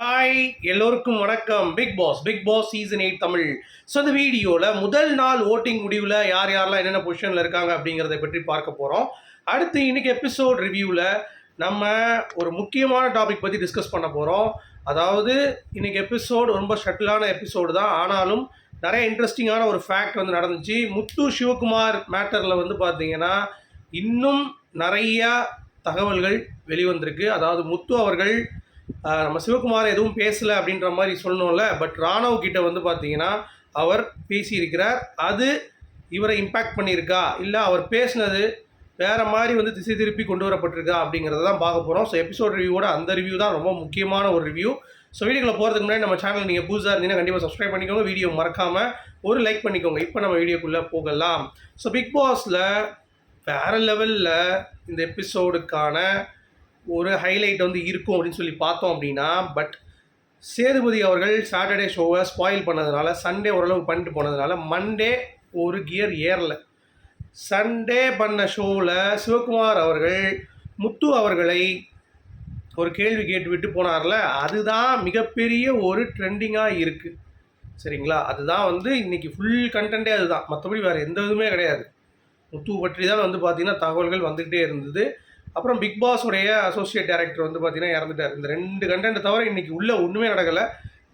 Hi எல்லோருக்கும் வணக்கம். Bigg Boss Bigg Boss season eight Tamil. So இந்த வீடியோவில் முதல் நாள் ஓட்டிங் முடிவில் யார் யாரெல்லாம் என்னென்ன பொசிஷனில் இருக்காங்க அப்படிங்கிறத பற்றி பார்க்க போகிறோம் அடுத்து இன்றைக்கி எபிசோட் ரிவ்யூவில் நம்ம ஒரு முக்கியமான டாபிக் பற்றி டிஸ்கஸ் பண்ண போகிறோம் அதாவது இன்றைக்கி எபிசோடு ரொம்ப ஷட்டிலான எபிசோடு தான். ஆனாலும் நிறைய இன்ட்ரெஸ்டிங்கான ஒரு ஃபேக்ட் வந்து நடந்துச்சு. முத்து சிவகுமார் மேட்டரில் வந்து பார்த்தீங்கன்னா இன்னும் நிறையா தகவல்கள் வெளிவந்திருக்கு. அதாவது முத்து அவர்கள் நம்ம சிவகுமார் எதுவும் பேசலை அப்படின்ற மாதிரி சொல்லணும்ல பட் ராணவ் கிட்ட வந்து பார்த்தீங்கன்னா அவர் பேசியிருக்கிறார். அது இவரை இம்பேக்ட் பண்ணியிருக்கா? இல்லை அவர் பேசினது வேற மாதிரி வந்து திசை திருப்பி கொண்டு வரப்பட்டிருக்கா அப்படிங்கிறத தான் பார்க்க போகிறோம் ஸோ எபிசோட் ரிவ்யூவோட அந்த ரிவ்யூ தான் ரொம்ப முக்கியமான ஒரு ரிவ்யூ ஸோ வீடியோக்குள்ள போகிறதுக்கு முன்னாடி நம்ம சேனல் நீங்கள் புதுசாக இருந்தீங்கன்னா கண்டிப்பாக சப்ஸ்கிரைப் பண்ணிக்கோங்க. வீடியோ மறக்காமல் ஒரு லைக் பண்ணிக்கோங்க. இப்போ நம்ம வீடியோக்குள்ளே போகலாம். ஸோ பிக் பாஸில் வேறு லெவலில் இந்த எபிசோடுக்கான ஒரு ஹைலைட் வந்து இருக்கும் அப்படின்னு சொல்லி பார்த்தோம் அப்படின்னா பட் சேதுபதி அவர்கள் சாட்டர்டே ஷோவை ஸ்பாயில் பண்ணதுனால சண்டே ஓரளவு பண்ணிட்டு போனதுனால மண்டே ஒரு கியர் ஏறல. சண்டே பண்ண ஷோவில் சிவகுமார் அவர்கள் முத்து அவர்களை ஒரு கேள்வி கேட்டு விட்டு போனார்ல அதுதான் மிகப்பெரிய ஒரு ட்ரெண்டிங்காக இருக்குது சரிங்களா? அதுதான் வந்து இன்னைக்கு ஃபுல் கண்டென்ட்டே அதுதான். மற்றபடி வேறு எந்த இதுவுமே கிடையாது. முத்து பற்றி தான் வந்து பார்த்திங்கன்னா தகவல்கள் வந்துக்கிட்டே இருந்தது. அப்புறம் பிக் பாஸுடைய அசோசியேட் டைரக்டர் வந்து பார்த்தீங்கன்னா இறந்துட்டார். இந்த ரெண்டு கண்டென்ட் தவிர இன்னைக்கு உள்ள ஒன்றுமே நடக்கலை.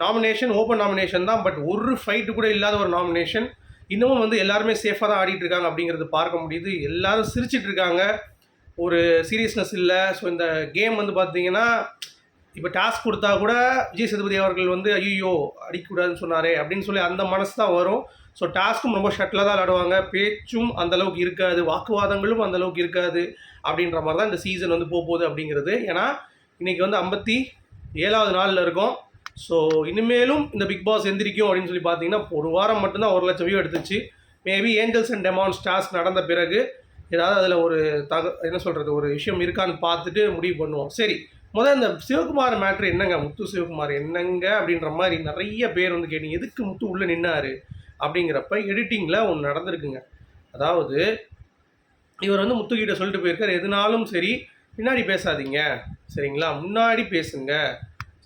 நாமினேஷன் ஓப்பன் நாமினேஷன் தான். பட் ஒரு ஃபைட்டு கூட இல்லாத ஒரு நாமினேஷன் இன்னமும் வந்து எல்லாருமே சேஃபாக தான் ஆடிட்டு இருக்காங்க அப்படிங்கிறது பார்க்க முடியுது. எல்லாரும் சிரிச்சிட்டு இருக்காங்க. ஒரு சீரியஸ்னஸ் இல்லை. ஸோ இந்த கேம் வந்து பார்த்தீங்கன்னா இப்போ டாஸ்க் கொடுத்தா கூட விஜய் சேதுபதி அவர்கள் வந்து ஐயோ அடிக்கக்கூடாதுன்னு சொன்னாரே அப்படின்னு சொல்லி அந்த மனசு தான் வரும். ஸோ டாஸ்க்கும் ரொம்ப ஷட்டில் தான் விளாடுவாங்க. பேச்சும் அந்த அளவுக்கு இருக்காது. வாக்குவாதங்களும் அந்த அளவுக்கு இருக்காது. அப்படின்ற மாதிரி தான் இந்த சீசன் வந்து போக போகுது அப்படிங்கிறது. ஏன்னா இன்றைக்கி வந்து ஐம்பத்தி ஏழாவது நாளில் இருக்கும். ஸோ இனிமேலும் இந்த பிக் பாஸ் எந்திரிக்கும் அப்படின்னு சொல்லி பார்த்தீங்கன்னா ஒரு வாரம் மட்டும்தான் ஒரு லட்சம் வியூ எடுத்துச்சு. Maybe angels and demons task நடந்த பிறகு ஏதாவது அதில் ஒரு தக என்ன சொல்கிறது ஒரு விஷயம் இருக்கான்னு பார்த்துட்டு முடிவு பண்ணுவோம். சரி முதல்ல இந்த சிவகுமார் மேட்ரு என்னங்க? முத்து சிவகுமார் என்னங்க? அப்படின்ற மாதிரி நிறைய பேர் வந்து கேட்டீங்க. எதுக்கு முத்து உள்ளே நின்னார்? அப்படிங்கிறப்ப எடிட்டிங்கில் ஒன்று நடந்திருக்குங்க. அதாவது இவர் வந்து முத்துக்கிட்ட சொல்லிட்டு போயிருக்கார் எதுனாலும் சரி பின்னாடி பேசாதீங்க. சரிங்களா? முன்னாடி பேசுங்க.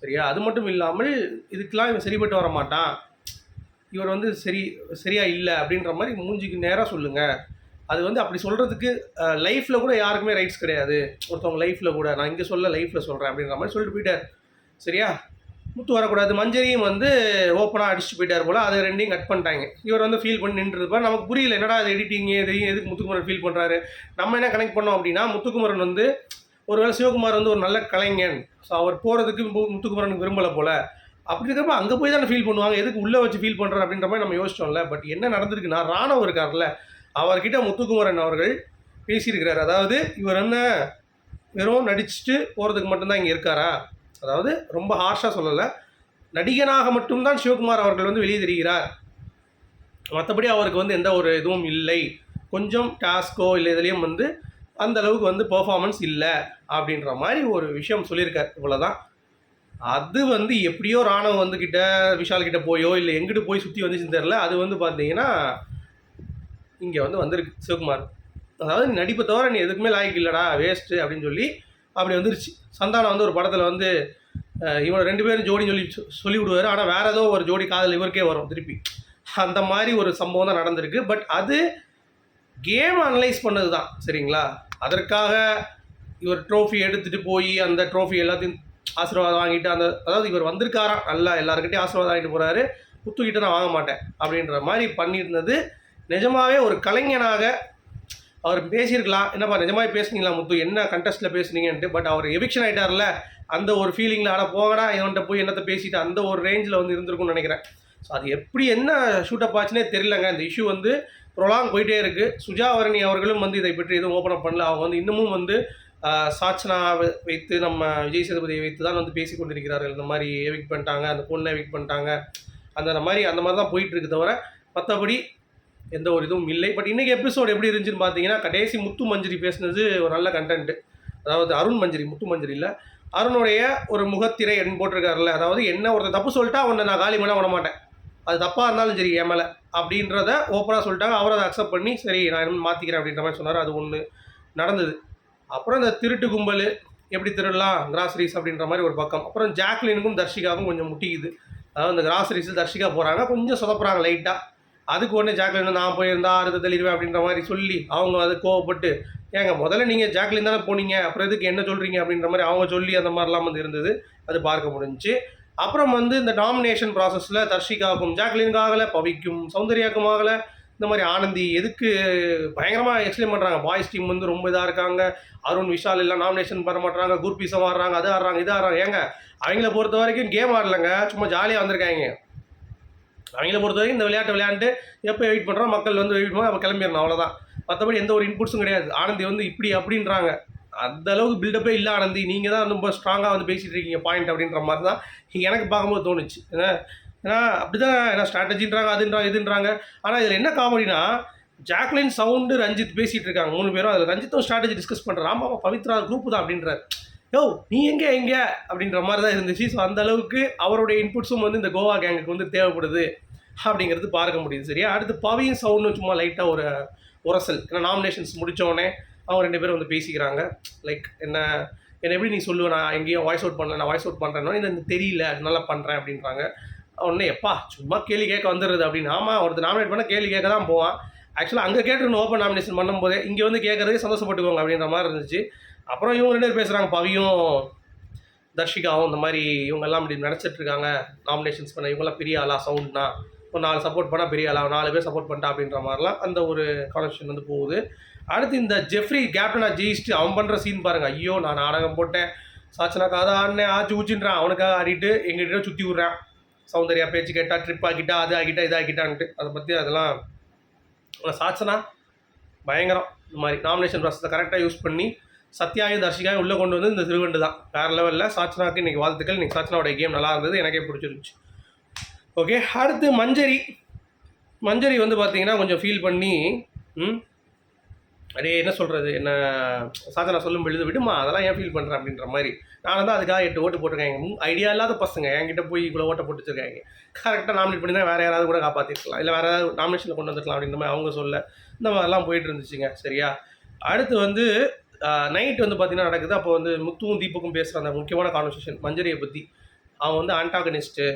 சரியா? அது மட்டும் இல்லாமல் இதுக்கெலாம் இவன் சரிப்பட்டு வர மாட்டான். இவர் வந்து சரி சரியாக இல்லை அப்படின்ற மாதிரி மூஞ்சிக்கு நேராக சொல்லுங்கள் அது வந்து அப்படி சொல்கிறதுக்கு லைஃப்பில் கூட யாருக்குமே ரைட்ஸ் கிடையாது. ஒருத்தவங்க லைஃப்பில் கூட நான் இங்கே சொல்ல லைஃப்பில் சொல்கிறேன் அப்படின்ற மாதிரி சொல்லிட்டு போயிட்டார். சரியா? முத்து வரக்கூடாது. மஞ்சரியும் வந்து ஓப்பனாக அடிச்சுட்டு போயிட்டார் போல் அதை ரெண்டையும் கட் பண்ணிட்டாங்க. இவர் வந்து ஃபீல் பண்ணி நின்றுருப்பார் நமக்கு புரியல என்னடா அது எடிட்டிங் எதையும் எதுக்கு முத்துக்குமரன் ஃபீல் பண்ணுறாரு நம்ம என்ன கனெக்ட் பண்ணோம் அப்படின்னா முத்துக்குமரன் வந்து ஒருவேளை சிவகுமார் வந்து ஒரு நல்ல கலைஞன். ஸோ அவர் போகிறதுக்கு முத்துக்குமரனுக்கு விரும்பலை போல். அப்படி இருக்கிறப்ப அங்கே போய் தானே ஃபீல் பண்ணுவாங்க எதுக்கு உள்ளே வச்சு ஃபீல் பண்ணுறாரு அப்படின்ற மாதிரி நம்ம யோசிச்சோம்ல. பட் என்ன நடந்திருக்குன்னா ராணவ இருக்கார்ல அவர்கிட்ட முத்துக்குமரன் அவர்கள் பேசியிருக்கிறார். அதாவது இவர் என்ன வெறும் நடிச்சுட்டு போகிறதுக்கு மட்டும்தான் இங்கே இருக்காரா? அதாவது ரொம்ப ஹார்ஷாக சொல்லலை. நடிகனாக மட்டும்தான் சிவகுமார் அவர்கள் வந்து வெளியே தெரிகிறார். மற்றபடி அவருக்கு வந்து எந்த ஒரு இதுவும் இல்லை. கொஞ்சம் டாஸ்கோ இல்லை இதுலேயும் வந்து அந்த அளவுக்கு வந்து பெர்ஃபார்மன்ஸ் இல்லை அப்படின்ற மாதிரி ஒரு விஷயம் சொல்லியிருக்கார் இவ்வளோதான் அது வந்து எப்படியோ ராணுவம் வந்துக்கிட்ட விஷால் கிட்ட போயோ இல்லை எங்கிட்டு போய் சுற்றி வந்துச்சுன்னு தெரில அது வந்து பார்த்தீங்கன்னா இங்கே வந்து வந்திருக்கு சிவகுமார். அதாவது நீ நடிப்பை தவிர நீ எதுக்குமே லாய்க்கு இல்லைடா வேஸ்ட்டு அப்படின்னு சொல்லி அப்படி வந்துருச்சு. சந்தானம் வந்து ஒரு படத்தில் வந்து இவன் ரெண்டு பேரும் ஜோடி சொல்லி சொ- சொல்லி விடுவார் ஆனால் வேறு ஏதோ ஒரு ஜோடி காதல் இவருக்கே வரும் திருப்பி. அந்த மாதிரி ஒரு சம்பவம் தான் நடந்திருக்கு. பட் அது கேம் அனலைஸ் பண்ணது தான் சரிங்களா? அதற்காக இவர் ட்ரோஃபி எடுத்துகிட்டு போய் அந்த ட்ரோஃபி எல்லாத்தையும் ஆசீர்வாதம் வாங்கிட்டு அந்த அதாவது இவர் வந்திருக்காராம். நல்லா எல்லாருக்கிட்டையும் ஆசீர்வாதம் வாங்கிட்டு போகிறாரு புத்துக்கிட்ட நான் வாங்க மாட்டேன். அப்படின்ற மாதிரி பண்ணியிருந்தது. நிஜமாகவே ஒரு கலைஞனாக அவர் பேசியிருக்கலாம். என்னப்பா நிஜமாவே பேசுனீங்களா முத்து? என்ன கண்டெஸ்ட்டில் பேசுனீங்கன்ட்டு பட் அவர் எவிக்ஷன் ஆகிட்டார்ல அந்த ஒரு ஃபீலிங்கில் ஆட போகடா இவன்கிட்ட போய் என்னத்தை பேசிட்டு அந்த ஒரு ரேஞ்சில் வந்து இருந்திருக்கும்னு நினைக்கிறேன். ஸோ அது எப்படி என்ன ஷூட்டப் ஆச்சுனே தெரியலங்க. இந்த இஷ்யூ வந்து ப்ரொலாங் போயிட்டே இருக்குது சுஜாவரணி அவர்களும் வந்து இதை பற்றி எதுவும் ஓப்பன் அப் பண்ணல. அவங்க வந்து இன்னமும் வந்து சாட்சனா சாச்சனா வைத்து நம்ம விஜய் சேதுபதியை வைத்து தான் வந்து பேசி கொண்டிருக்கிறார்கள். இந்த மாதிரி எவிக் பண்ணிட்டாங்க அந்த பொண்ணை எவிக் பண்ணிட்டாங்க. அந்த மாதிரி அந்த மாதிரி தான் போயிட்டு இருக்கு தவிர மற்றபடி எந்த ஒரு இதுவும் இல்லை. பட் இன்றைக்கி எபிசோடு எப்படி இருந்துச்சுன்னு பார்த்தீங்கன்னா கடைசி முத்து மஞ்சரி பேசுனது ஒரு நல்ல கண்டென்ட் அதாவது அருண் மஞ்சரி முத்து மஞ்சரி இல்லை. அருணுடைய ஒரு முகத்திரை என் போட்டிருக்காருல்ல. அதாவது என்ன ஒருத்தர் தப்பு சொல்லிட்டா அவனை நான் காலி பண்ண விட மாட்டேன். அது தப்பாக இருந்தாலும் சரி என் மேலே. அப்படின்றத ஓப்பனாக சொல்லிட்டாங்க. அவரை அதை அக்செப்ட் பண்ணி சரி நான் என்ன மாற்றிக்கிறேன் அப்படின்ற மாதிரி சொன்னார். அது ஒன்று நடந்தது. அப்புறம் இந்த திருட்டு கும்பல் எப்படி திருடலாம் கிராசரிஸ் அப்படின்ற மாதிரி ஒரு பக்கம். அப்புறம் ஜாக்லினுக்கும் தர்ஷிகாவுக்கும் கொஞ்சம் முட்டிக்குது. அதாவது இந்த கிராசரிஸ் தர்ஷிகா போகிறாங்க கொஞ்சம் சொதப்புறாங்க லைட்டாக அதுக்கு உடனே ஜாக்லின் நான் போயிருந்தா அடுத்த தெளிவேன் அப்படின்ற மாதிரி சொல்லி அவங்க அது கோவப்பட்டு ஏங்க முதல்ல நீங்கள் ஜாக்லின் தானே போனீங்க அப்புறம் எதுக்கு என்ன சொல்கிறீங்க அப்படின்ற மாதிரி அவங்க சொல்லி அந்த மாதிரிலாம் வந்து இருந்தது. அது பார்க்க முடிஞ்சிச்சு. அப்புறம் வந்து இந்த நாமினேஷன் ப்ராசஸில் தர்ஷிகாவுக்கும் ஜாக்லினுக்கு ஆகலை பவிக்கும் சௌந்தர்யாக்கும் ஆகலை. இந்த மாதிரி ஆனந்தி எதுக்கு பயங்கரமாக எக்ஸ்பிளைன் பண்ணுறாங்க பாய்ஸ் டீம் வந்து ரொம்ப இதாக இருக்காங்க. அருண் விஷால் எல்லாம் நாமினேஷன் பண்ண மாட்டாங்க குர்பீசம் ஆடுறாங்க அது ஆடுறாங்க இது ஆடுறாங்க. ஏங்க அவங்கள பொறுத்த வரைக்கும் கேம் ஆடலைங்க. சும்மா ஜாலியாக வந்திருக்காங்க. அவங்கள பொறுத்த வரைக்கும் இந்த விளையாட்டு விளையாண்டு எப்போ வெயிட் பண்ணுறோம் மக்கள் வந்து வெயிட் பண்ணுவோம் அப்போ கிளம்பிடணும் அவ்வளோதான் மற்றபடி எந்த ஒரு இன்புட்ஸும் கிடையாது. ஆனந்தி வந்து இப்படி அப்படின்றாங்க. அந்த அளவுக்கு பில்டப்பே இல்லை ஆனந்தி. நீங்கள் தான் ரொம்ப ஸ்ட்ராங்காக வந்து பேசிகிட்டு இருக்கீங்க பாயிண்ட் அப்படின்ற மாதிரி தான் எனக்கு பார்க்கும்போது தோணுச்சு. ஏன்னா ஏன்னா அப்படி தான் ஏன்னா ஸ்ட்ராட்டஜின்றாங்க அதுன்றாங்க இதுன்றாங்க. ஆனால் இதில் என்ன காமெடினா ஜாக்லின் சவுண்டு ரஞ்சித் பேசிகிட்டு இருக்காங்க மூணு பேரும். அதில் ரஞ்சித்தும் ஸ்ட்ராட்டஜி டிஸ்கஸ் பண்ணுறான் ஆமாம் பவித்ரா குரூப் தான் அப்படின்றார். யோ நீ எங்கே எங்கே? அப்படின்ற மாதிரி தான் இருந்துச்சு. ஸோ அந்த அளவுக்கு அவருடைய இன்புட்ஸும் வந்து இந்த கோவா கேங்குக்கு வந்து தேவைப்படுது. அப்படிங்கிறது பார்க்க முடியுது. சரியா? அடுத்து பவியும் சவுண்டும் சும்மா லைட்டாக ஒரு உரசல். ஏன்னா நாமினேஷன்ஸ் முடித்தோடனே அவங்க ரெண்டு பேரும் வந்து பேசிக்கிறாங்க. லைக் என்ன என்ன எப்படி நீ சொல்லுவ? நான் எங்கேயும் வாய்ஸ் அவுட் பண்ணல நான் வாய்ஸ் அவுட் பண்ணுறேன்னா எனக்கு தெரியல நல்லா பண்ணுறேன் அப்படின்றாங்க. உடனே எப்பா சும்மா கேள்வி கேட்க வந்துடுறது அப்படின்னு. ஆமாம் ஒருத்தர் நாமினேட் பண்ண கேள்வி கேட்க தான் போவான். ஆக்சுவலாக அங்கே கேட்டுருந்தோம் ஓப்பன் நாமினேஷன் பண்ணும்போதே இங்கே வந்து கேட்குறதே சந்தோஷப்பட்டுக்கோங்க அப்படின்ற மாதிரி இருந்துச்சு. அப்புறம் இவங்க ரெண்டு பேர் பேசுகிறாங்க பவியும் தர்ஷிகாவும் இந்த மாதிரி இவங்கெல்லாம் இப்படி நினச்சிட்ருக்காங்க நாமினேஷன்ஸ் பண்ண இவங்கெல்லாம் பெரிய ஆளா சவுண்ட்னா ஒரு நாலு சப்போர்ட் பண்ணால் பெரிய ஆளா? நாலு பேர் சப்போர்ட் பண்ணிட்டா அப்படின்ற மாதிரிலாம் அந்த ஒரு கனெக்ஷன் வந்து போகுது. அடுத்து இந்த ஜெஃப்ரி கேப்டனாக ஜெயிச்சுட்டு அவன் பண்ணுற சீன் பாருங்கள் ஐயோ நான் நாடகம் போட்டேன். சாச்சனாக்கா அதை ஆடினேன் ஆச்சு ஊச்சின்றான். அவனுக்காக ஆடிட்டு எங்கிட்ட சுற்றி விட்றான். சௌந்தர்யா பேச்சு கேட்டா ட்ரிப் ஆகிட்டா அது ஆகிட்டா இதாகிட்டான்ட்டு அதை பற்றி அதெல்லாம் சாச்சனா பயங்கரம். இந்த மாதிரி நாமினேஷன் ப்ராசஸை கரெக்டாக யூஸ் பண்ணி சத்யாயும் தர்ஷிகாயும் உள்ளே கொண்டு வந்து இந்த திருவண்டு தான் வேறு லெவலில் சாச்சனாவுக்கு இன்றைக்கி வாழ்த்துக்கள். இன்றைக்கி சாச்சனாவோட கேம் நல்லா இருந்தது. எனக்கே பிடிச்சிருந்துச்சு. ஓகே அடுத்து மஞ்சரி. மஞ்சரி வந்து பார்த்தீங்கன்னா கொஞ்சம் ஃபீல் பண்ணி அதே அடே என்ன சொல்கிறது என்ன சாதனா சொல்லும் பொழுது விடுமா? அதெல்லாம் ஏன் ஃபீல் பண்ணுறேன் அப்படின்ற மாதிரி. நான் தான் அதுக்காக எட்டு ஓட்டு போட்டிருக்காங்க ஐடியா இல்லாத பசங்க என்கிட்ட போய் இவ்வளோ ஓட்டை போட்டு வச்சுருக்காங்க. கரெக்டாக நாமினேட் பண்ணி தான் வேறு யாராவது கூட காப்பாற்றிருக்கலாம் இல்லை வேறு ஏதாவது நாமினேஷனில் கொண்டு வந்துருக்கலாம் அப்படின்ற மாதிரி அவங்க சொல்ல. இந்த மாதிரிலாம் போயிட்டு இருந்துச்சுங்க. சரியா? அடுத்து வந்து நைட் வந்து பார்த்தீங்கன்னா நடக்குது. அப்போ வந்து முத்துவும் தீபக்கும் பேசுகிற அந்த முக்கியமான கான்வர்சேஷன் மஞ்சரியை பற்றி அவன் வந்து ஆன்டாகனிஸ்ட்டு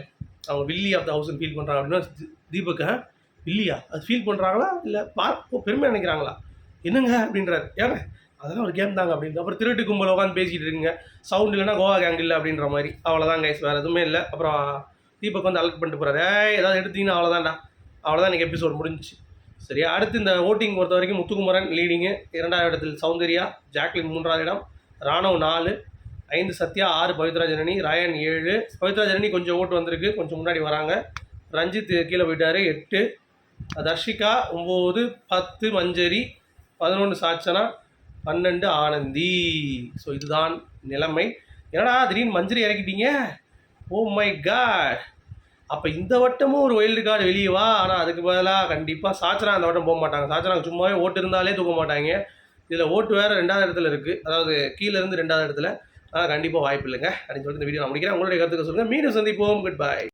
அவங்க வில்லி ஆஃப் த ஹவுஸ்ன்னு ஃபீல் பண்ணுறாங்க அப்படின்னா தீபக்க வில்லியா? அது ஃபீல் பண்ணுறாங்களா இல்லை பார்க்க பெருமையாக நினைக்கிறாங்களா? என்னங்க? அப்படின்றார். ஏங்க அதெல்லாம் ஒரு கேம் தாங்க. அப்படின்னு அப்புறம் திருட்டு கும்பல் உட்காந்து பேசிகிட்டு இருக்குங்க. சவுண்ட் இல்லைனா கோவா கேங் இல்லை அப்படின்ற மாதிரி. அவ்வளோதான் கைஸ் வேறு எதுவுமே இல்லை. அப்புறம் தீபக் வந்து அலர்ட் பண்ணிட்டு போகிறாரு ஏதாவது எடுத்தீங்கன்னா அவ்வளோதான்டா அவ்வளோதான் எனக்கு எபிசோட் முடிஞ்சிச்சு. சரியா? அடுத்து இந்த ஓட்டிங் பொறுத்த வரைக்கும் முத்துக்குமரன் லீடிங்கு இரண்டாவது இடத்தில் சௌந்தர்யா ஜாக்லின் மூன்றாவது இடம். ராணவ் நாலு. ஐந்து சத்யா ஆறு பவித்ரா ஜனனி ராயன் ஏழு. பவித்ரா ஜனனி கொஞ்சம் ஓட்டு வந்திருக்கு கொஞ்சம் முன்னாடி வராங்க. ரஞ்சித் கீழே போயிட்டார் எட்டு. தர்ஷிகா ஒம்பது பத்து மஞ்சரி பதினொன்று சாச்சனா பன்னெண்டு ஆனந்தி. ஸோ இதுதான் நிலைமை. என்னடா திடீர்னு மஞ்சரி இறக்கிட்டீங்க? ஓ மை காட் அப்போ இந்த வட்டமும் ஒரு வைல்டு கார்டு வெளியே வா. ஆனால் அதுக்கு பதிலாக கண்டிப்பாக சாச்சனா அந்த வட்டம் போக மாட்டாங்க. சாச்சனாக்கு சும்மாவே ஓட்டு இருந்தாலே தூக்க மாட்டாங்க. இதில் ஓட்டு வேறு ரெண்டாவது இடத்துல இருக்குது அதாவது கீழேருந்து ரெண்டாவது இடத்துல. கண்டிப்பாக வாய்ப்பு இல்லைங்க. அப்படின்னு சொல்லிட்டு இந்த வீடியோ நான் முடிக்கிறேன். உங்களுடைய கருத்துக்கு சொல்லுங்கள் மீண்டும் சந்திப்போம். Good bye